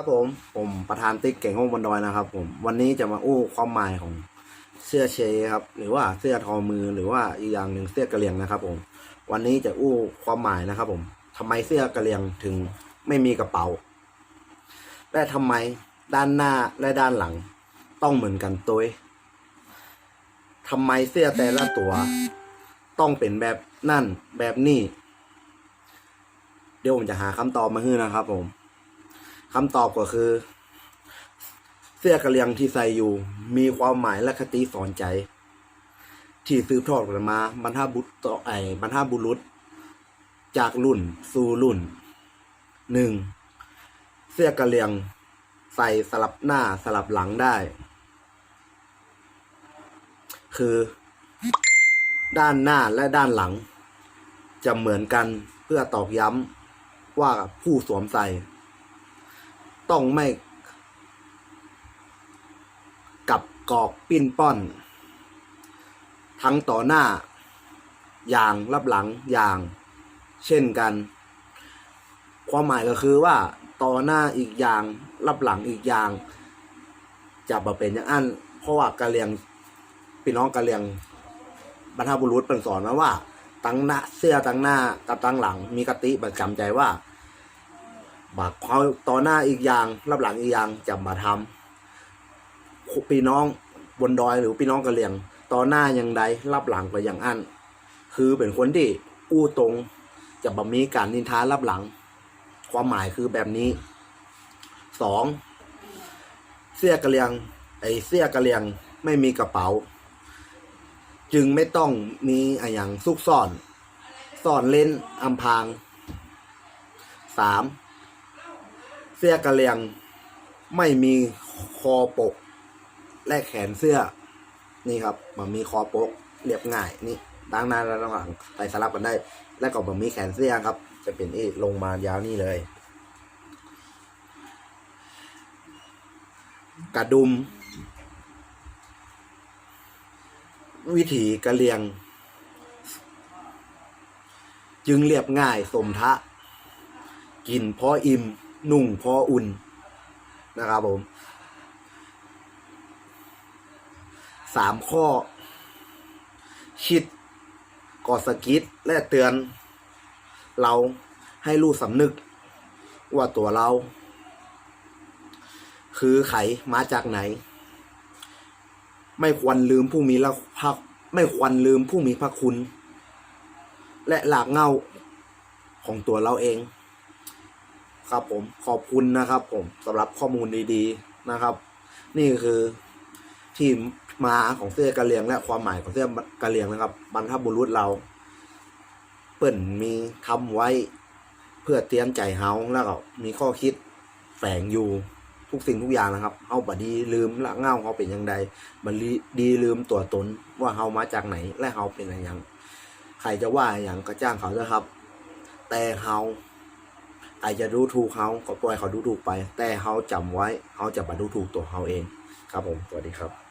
ครับผมผมประธานติ๊กเก่งห้องบนดอยนะครับ ผมวันนี้จะมาอู้ความหมายของเสื้อเชครับ หรือว่าเสื้อทอมือหรือว่าอีกอย่างหนึ่งเสื้อกระเลียงนะครับ ผม วันนี้จะอู้ความหมายนะครับ ผมทำไมเสื้อกระเลียงถึงไม่มีกระเป๋า และทำไมด้านหน้าและด้านหลัง ต้องเหมือนกันตัวทำไมเสื้อแต่ละตัว ต้องเป็นแบบนั่นแบบนี้เดี๋ยวผมจะหาคำตอบมาให้นะครับ ผม คำตอบก็คือ เสื้อกระเลียงที่ใส่อยู่ มีความหมายและคติสอนใจ ที่สืบทอดกันมาบรรพบุตรต่อไอบรรพบุรุษ จากรุ่นสู่รุ่นหนึ่งเสื้อกระเลียงใส่สลับหน้าสลับหลังได้ คือ ด้านหน้าและด้านหลัง จะเหมือนกันเพื่อตอกย้ำว่าผู้สวมใส่ ต้องไม่กับกอกปิ้นป้อน ทั้งต่อหน้า อย่างรับหลังอย่าง เช่นกัน ความหมายก็คือว่าต่อหน้าอีกอย่างรับหลังอีกอย่างจะมาเป็นอย่างอันเพราะว่ากะเลียงพี่น้องกะเลียงบรรพบุรุษเป็นสอนมาว่า ตั้งหน้าเสื้อตั้งหน้ากับตั้งหลัง มีกติประจำใจว่า บาเขาต่อหน้าอีกอย่าง รับหลังอีกอย่างจะมาทำพี่น้องบนดอยหรือพี่น้องกะเหลี่ยง ต่อหน้าอย่างใดรับหลังไปอย่างอันคือเป็นคนที่อู้ตรงจะบ่มีการนินทารับหลัง ความหมายคือแบบนี้สองเสื้อกะเหลี่ยง ไอเสื้อกะเหลี่ยงไม่มีกระเป๋า จึงไม่ต้องมีอะไรอย่างซุกซ่อน ซ่อนเล่นอำพรางสาม เสื้อกระเลียง ไม่มีคอปก และแขนเสื้อ นี่ครับมันมีคอปกเรียบง่ายนี่ด้านหน้าและด้านหลังใส่สลับกันได้ และก็มันมีแขนเสื้อครับ จะเป็นเอลงมายาวนี่เลย กระดุม วิถีกระเลียง จึงเรียบง่ายสมทะกินพออิ่ม นุ่งพออุ่นนะครับผมสามข้อ คิดกอดสกิดและเตือน เราให้รู้สำนึก ว่าตัวเรา คือไขมาจากไหน ไม่ควรลืมผู้มีละพักไม่ควรลืมผู้มีพระคุณ และหลากเงาของตัวเราเอง ครับผมขอบคุณนะครับ ผมสำหรับข้อมูลดีๆนะครับ นี่คือที่มาของเสื้อกะเหรียง และความหมายของเสื้อกะเหรียงนะครับบรรพบุรุษเรา เปิ่นมีทำไว้ เพื่อเตรียมใจเฮาแล้วก็มีข้อคิดแฝงอยู่ทุกสิ่งทุกอย่างนะครับเฮาบดีลืมละเงาเขาเป็นยังไงมันดีลืมตัวตนว่าเฮามาจากไหน และเฮาเป็นอะไรอย่างใครจะว่าอย่างก็จ้างเขาเถอะครับ แต่เฮา อาจจะดูถูกเขาก็ปล่อยเขาดูถูกไป แต่เขาจำไว้เขาจะมาดูถูกตัวเขาเอง ครับผมสวัสดีครับ